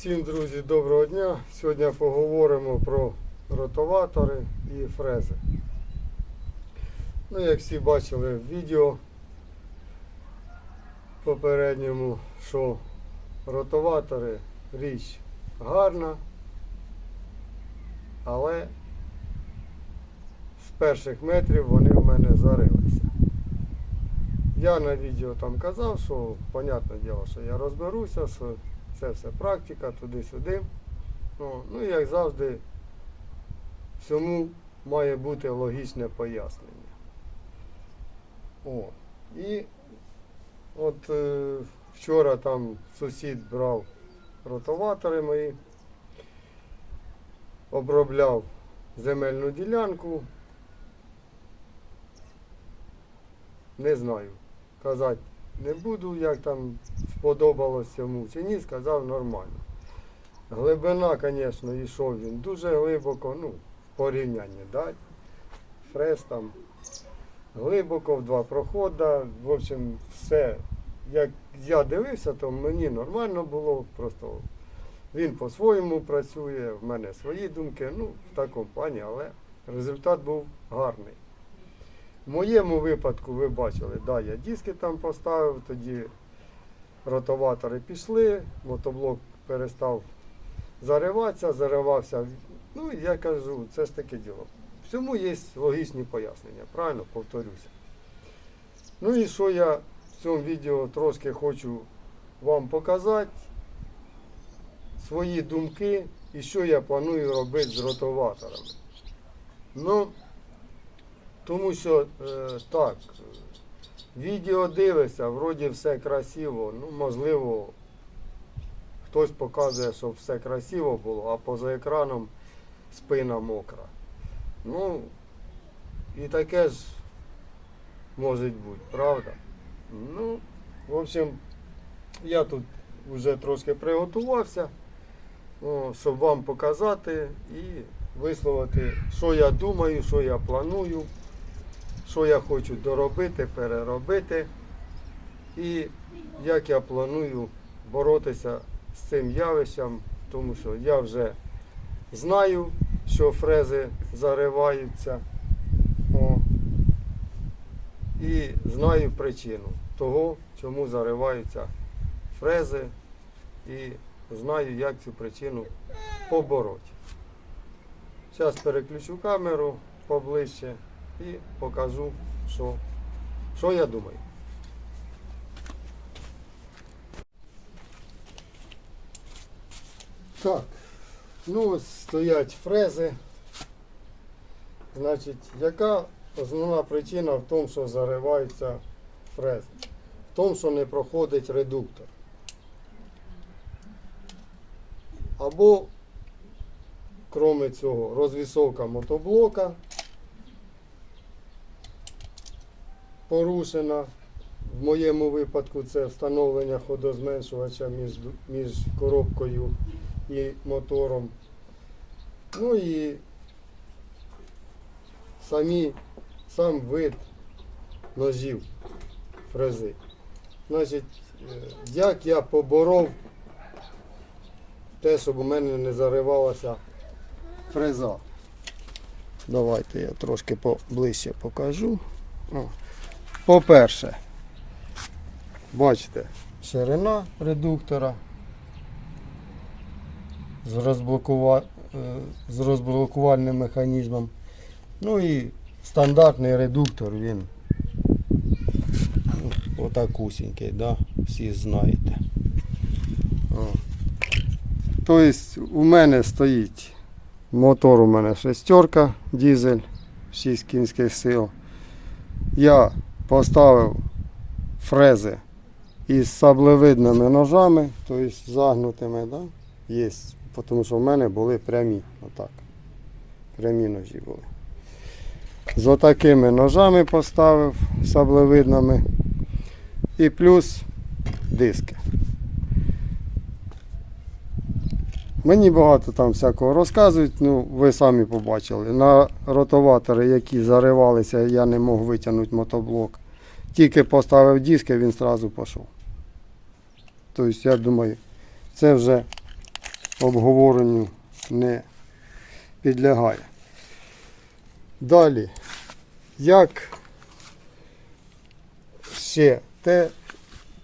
Всім друзі, доброго дня. Сьогодні поговоримо про ротоватори і фрези. Ну, як всі бачили в відео попередньому, що ротоватори річ гарна, але з перших метрів вони в мене зарилися. Я на відео там казав, що, понятне діло, що я розберуся, що це все практика, туди-сюди. Ну, ну, як завжди, всьому має бути логічне пояснення. О, і от е, вчора там сусід брав ротоватори мої, обробляв земельну ділянку. Не знаю. Казати не буду, як там сподобалось йому чи ні, сказав нормально. Глибина, звісно, йшов він дуже глибоко, ну, в порівнянні, да? Фрес там глибоко, в два проходи. В общем, все. Як я дивився, то мені нормально було, просто він по-своєму працює, в мене свої думки, ну, в такому плані, але результат був гарний. В моєму випадку ви бачили, да, я диски там поставив, тоді ротоватори пішли, мотоблок перестав зариватися, заривався. Ну, я кажу, це ж таке діло. Всьому є логічні пояснення, правильно повторюся. Ну і що я в цьому відео трошки хочу вам показати, свої думки і що я планую робити з ротоваторами. Ну, тому що е, так, відео дивишся, вроді все красиво. Ну, можливо, хтось показує, що все красиво було, а поза екраном спина мокра. Ну, і таке ж може бути, правда? Ну, в общем, я тут вже трошки приготувався, о, щоб вам показати і висловити, що я думаю, що я планую що я хочу доробити, переробити і як я планую боротися з цим явищем, тому що я вже знаю, що фрези зариваються. О, і знаю причину того, чому зариваються фрези, і знаю, як цю причину побороти. Зараз переключу камеру поближче і покажу, що, що я думаю. Так, ну ось стоять фрези. Значить, яка основна причина в тому, що зариваються фрези? В тому, що не проходить редуктор. Або, крім цього, розвісовка мотоблока порушена. В моєму випадку це встановлення ходозменшувача між, між коробкою і мотором. Ну і самі, сам вид ножів фрези. Значить, е, як я поборов те, щоб у мене не заривалася фреза. Давайте я трошки поближче покажу. О. По-перше, бачите, ширина редуктора з, розблокува... е, з розблокувальним механізмом. Ну і стандартний редуктор, він отакусінький, да? всі знаєте. О. Тобто у мене стоїть мотор, у мене шестерка, дизель, 6 кінських сил. Я поставив фрези із саблевидними ножами, тобто загнутими, да? Є, тому що в мене були прямі, отак. Прямі ножі були. З отакими ножами поставив саблевидними і плюс диски. Мені багато там всякого розказують, ну ви самі побачили. На ротоватори, які заривалися, я не мог витягнути мотоблок. Тільки поставив диски, він одразу пішов. Тобто, я думаю, це вже обговоренню не підлягає. Далі, як ще те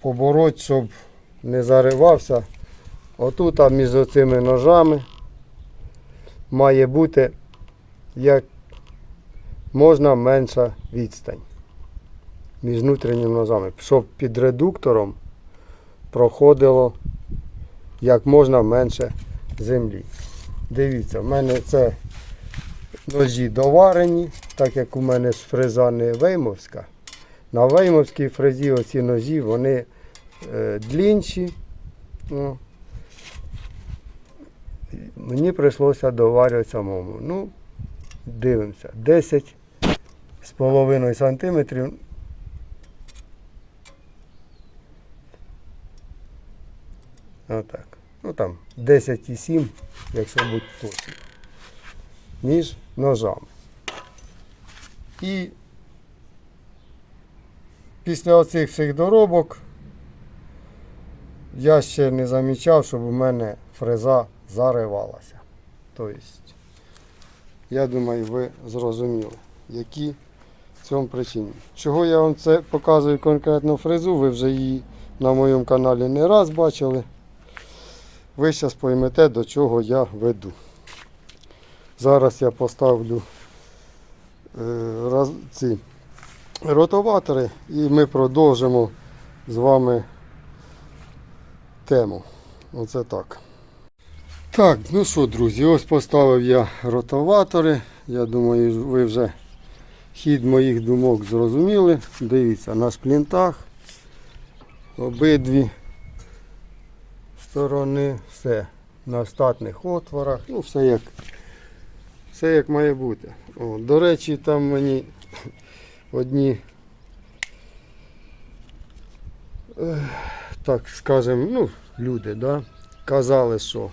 побороть, щоб не заривався. Отут а між цими ножами має бути як можна менша відстань між внутрішніми ножами, щоб під редуктором проходило як можна менше землі. Дивіться, в мене це ножі доварені, так як у мене ж фреза не веймовська. На веймовській фрезі оці ножі вони е, длінші. Ну, мені прийшлося доварювати самому. Ну, дивимося. 10 з сантиметрів. Отак. Ну там 10,7, якщо бути точно. Між ножами. І після оцих всіх доробок я ще не замічав, щоб у мене фреза заривалася. Тобто, я думаю, ви зрозуміли, які в цьому причини. Чого я вам це показую конкретно фрезу, ви вже її на моєму каналі не раз бачили. Ви зараз поймете, до чого я веду. Зараз я поставлю е, ці ротоватори і ми продовжимо з вами тему. Оце так. Так, ну що, друзі, ось поставив я ротоватори. Я думаю, ви вже хід моїх думок зрозуміли. Дивіться, на сплінтах обидві сторони, все на статних отворах, ну все як, все як має бути. О, до речі, там мені одні, так скажем, ну, люди, да, казали, що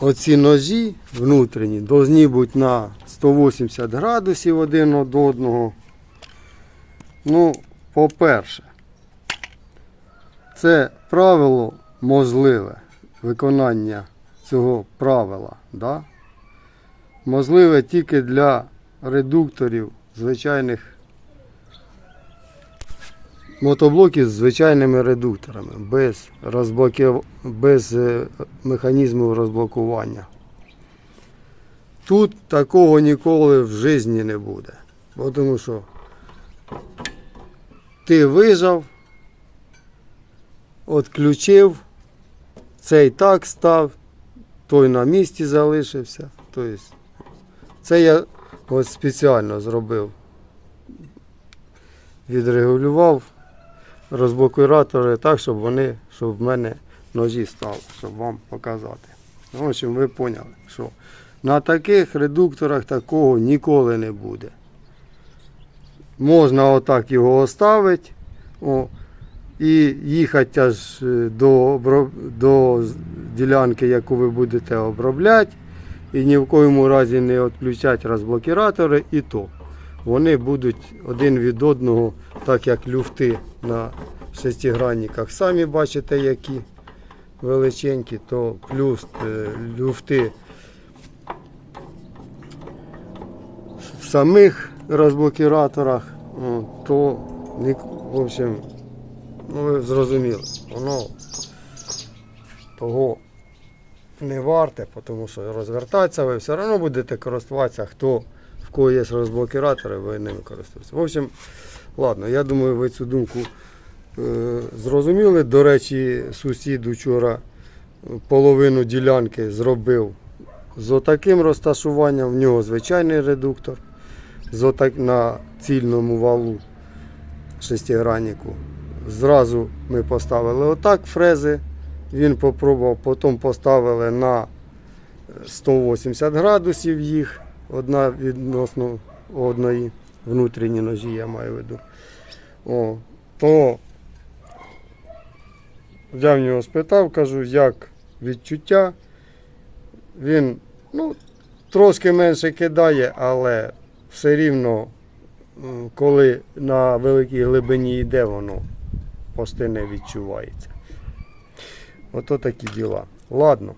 оці ножі внутрішні повинні бути на 180 градусів один від одного. Ну, по-перше, це правило можливе, виконання цього правила. Да? Можливе тільки для редукторів звичайних мотоблоків з звичайними редукторами, без, розблоків... без е, механізму розблокування. Тут такого ніколи в житті не буде. Тому що ти вижав, Отключив, цей так став, той на місці залишився. Тобто, це я ось спеціально зробив. Відрегулював розблокуратори так, щоб вони, щоб в мене ножі стали, щоб вам показати. В общем, ви поняли, що на таких редукторах такого ніколи не буде. Можна отак його оставити. І їхати аж е, до, до ділянки, яку ви будете обробляти, і ні в коєму разі не відключати розблокіратори, і то вони будуть один від одного, так як люфти на шестигранниках. Самі бачите, які величенькі, то плюс е, люфти в самих розблокіраторах, то в общем, Ну, ви зрозуміли, воно того не варте, тому що розвертатися ви все одно будете користуватися, хто в кого є розблокіратори, ви ними користуєтеся. В общем, ладно, я думаю, ви цю думку е, зрозуміли. До речі, сусід вчора половину ділянки зробив з отаким розташуванням, в нього звичайний редуктор, з отак на цільному валу шестиграннику. Зразу ми поставили отак фрези, він попробував, потім поставили на 180 градусів їх, одна відносно одної внутрішні ножі, я маю в виду. О, то я в нього спитав, кажу, як відчуття. Він ну, трошки менше кидає, але все рівно, коли на великій глибині йде, воно почти не відчувається. Ото такі діла. Ладно,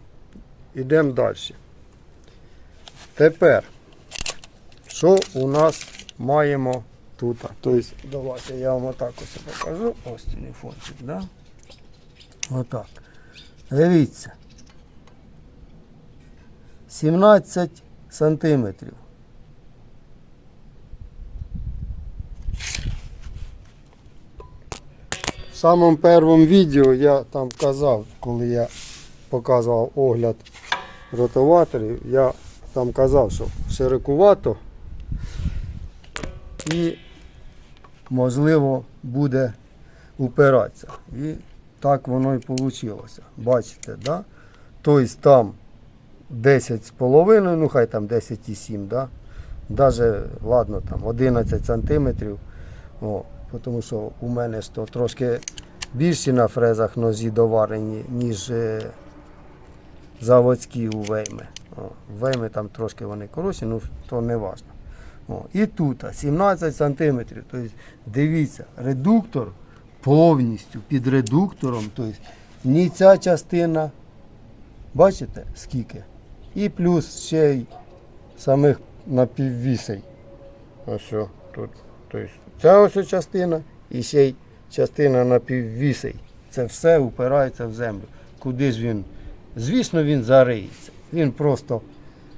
йдемо далі. Тепер, що у нас маємо тут? Тобто, давайте я вам отак ось покажу. Ось телефончик, да? Отак. Дивіться. 17 сантиметрів. В самому першому відео я там казав, коли я показував огляд ротоваторів, я там казав, що широкувато і можливо буде упиратися. І так воно і вийшло. Бачите, да? Тобто там 10,5, ну хай там 10,7, да? Даже, ладно, там 11 сантиметрів. О, тому що у мене ж трошки більші на фрезах ножі доварені, ніж е, заводські у вейми. О, вейми там трошки вони коротші, ну то не важно. О, і тут 17 сантиметрів. Тобто, дивіться, редуктор повністю під редуктором. Тобто, ні ця частина, бачите, скільки? І плюс ще й самих напіввісей. Ось що тут. Тобто, ця ось частина і ще й частина напіввісей. Це все упирається в землю. Куди ж він? Звісно, він зариється. Він просто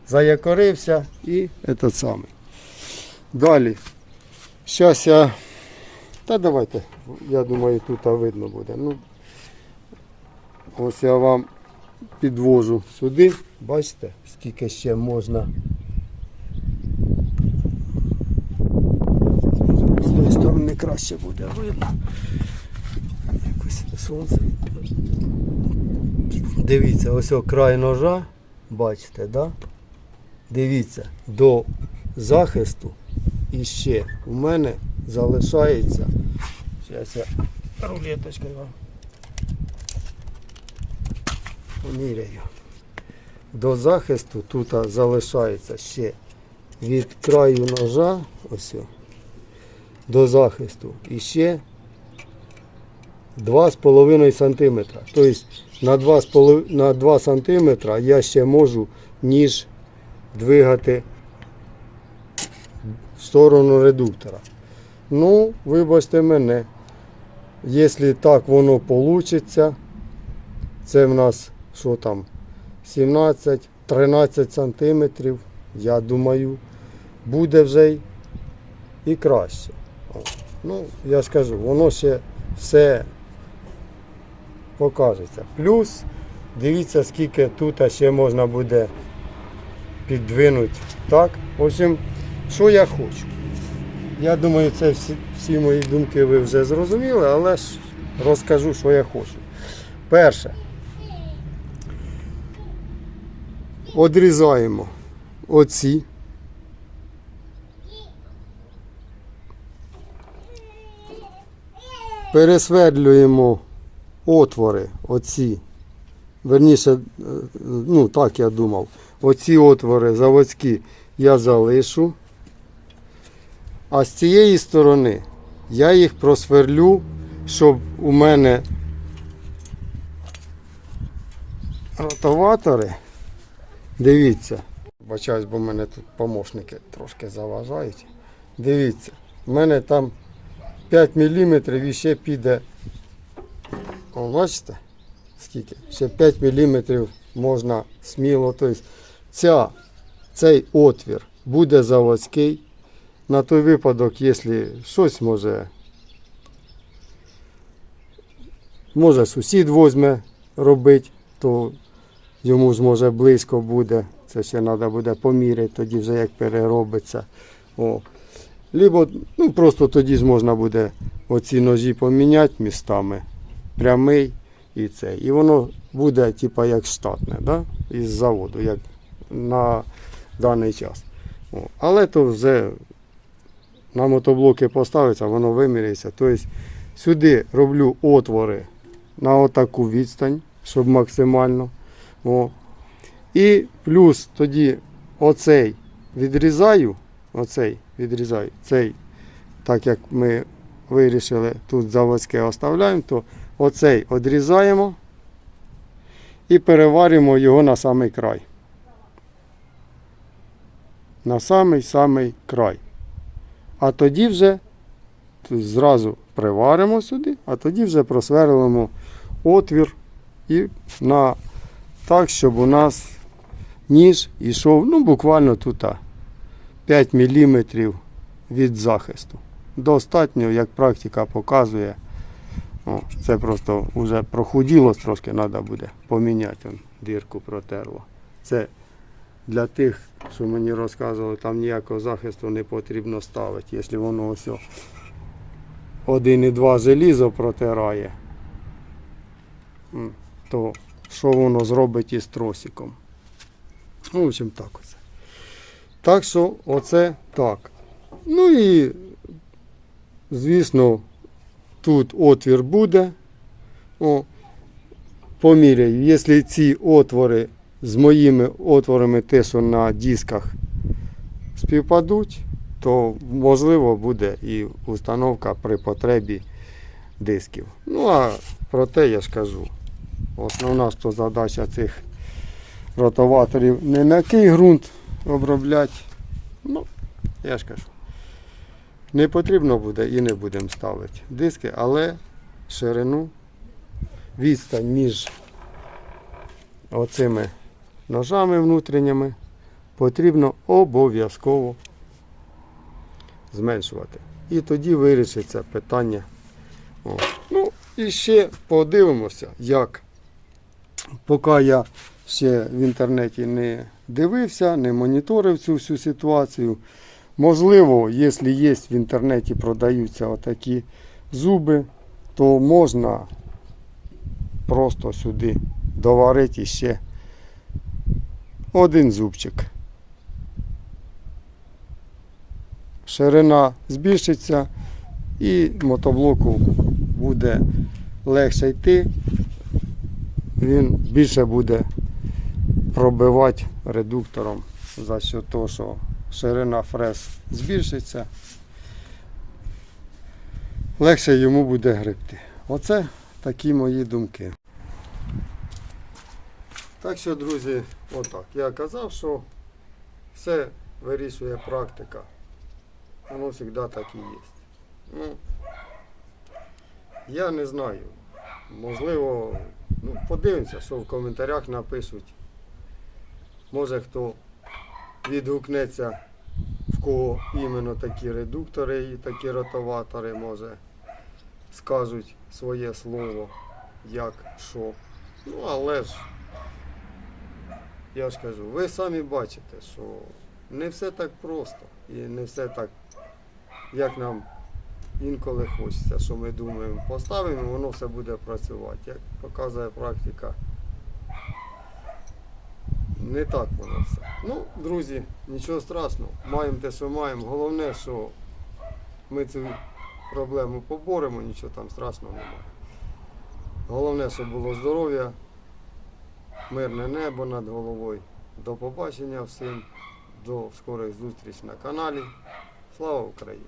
заякорився і це самий. Далі. Зараз я. Та давайте, я думаю, тут видно буде. Ну, ось я вам підвожу сюди. Бачите, скільки ще можна. З тої сторони краще буде видно. Якось сонце. Дивіться, ось о край ножа. Бачите, да? Дивіться, до захисту і ще у мене залишається. Зараз я рулеточкою вам поміряю. До захисту тут залишається ще від краю ножа, ось до захисту і ще 2,5 см. Тобто на 2,5 на 2 см я ще можу ніж двигати в сторону редуктора. Ну, вибачте мене, якщо так воно вийде, це в нас що там 17-13 сантиметрів, я думаю, буде вже і краще. Ну, я ж кажу, воно ще все покажеться. Плюс, дивіться, скільки тут ще можна буде піддвинути. Так, в общем, що я хочу. Я думаю, це всі, всі мої думки ви вже зрозуміли, але ж розкажу, що я хочу. Перше. Одрізаємо оці. Пересвердлюємо отвори оці. Верніше, е, ну так я думав. Оці отвори заводські я залишу. А з цієї сторони я їх просверлю, щоб у мене ротоватори. Дивіться. Бачаюсь, бо в мене тут помощники трошки заважають. Дивіться, в мене там 5 мм і ще піде. О, бачите? Скільки? Ще 5 мм можна сміло. Тобто ця, цей отвір буде заводський. На той випадок, якщо щось може, може сусід возьме робити, то йому ж може близько буде. Це ще треба буде поміряти, тоді вже як переробиться. О. Либо, ну просто тоді ж можна буде оці ножі поміняти містами. Прямий і це. І воно буде типа як штатне, да? із заводу, як на даний час. О. Але то вже на мотоблоки поставиться, воно виміряється. Тобто сюди роблю отвори на отаку відстань, щоб максимально. О. І плюс тоді оцей відрізаю, оцей відрізаю, цей, так як ми вирішили тут заводське оставляємо, то оцей відрізаємо і переваримо його на самий край. На самий самий край. А тоді вже зразу приваримо сюди, а тоді вже просверлимо отвір і на так, щоб у нас ніж йшов ну, буквально тут 5 мм від захисту. Достатньо, як практика показує. О, це просто вже прохуділо трошки, треба буде поміняти. Дірку протерло. Це для тих, що мені розказували, там ніякого захисту не потрібно ставити. Якщо воно ось о 1,2 желізо протирає, то що воно зробить із тросиком? Ну, в общем, так оце. Так що оце так. Ну і, звісно, тут отвір буде. О, поміряю. Якщо ці отвори з моїми отворами, те, що на дисках співпадуть, то можливо буде і установка при потребі дисків. Ну а про те я ж кажу. Основна задача цих ротоваторів не м'який ґрунт обробляти. Ну, я ж кажу. Не потрібно буде і не будемо ставити диски, але ширину, відстань між оцими ножами внутрішніми потрібно обов'язково зменшувати. І тоді вирішиться питання. О. Ну, і ще подивимося, як поки я ще в інтернеті не дивився, не моніторив цю всю ситуацію. Можливо, якщо є в інтернеті продаються отакі зуби, то можна просто сюди доварити ще один зубчик. Ширина збільшиться і мотоблоку буде легше йти. Він більше буде пробивати редуктором за що того, що ширина фрез збільшиться. Легше йому буде гребти. Оце такі мої думки. Так що, друзі, отак. Я казав, що все вирішує практика. Воно завжди так і є. Ну, я не знаю. Можливо, ну, подивимося, що в коментарях напишуть. Може хто відгукнеться, в кого іменно такі редуктори і такі ротоватори, може скажуть своє слово, як, що. Ну, але ж, я ж кажу, ви самі бачите, що не все так просто і не все так, як нам інколи хочеться, що ми думаємо, поставимо, воно все буде працювати. Як показує практика, не так воно все. Ну, друзі, нічого страшного, маємо те, що маємо. Головне, що ми цю проблему поборемо, нічого там страшного немає. Головне, щоб було здоров'я, мирне небо над головою. До побачення всім, до скорих зустріч на каналі. Слава Україні!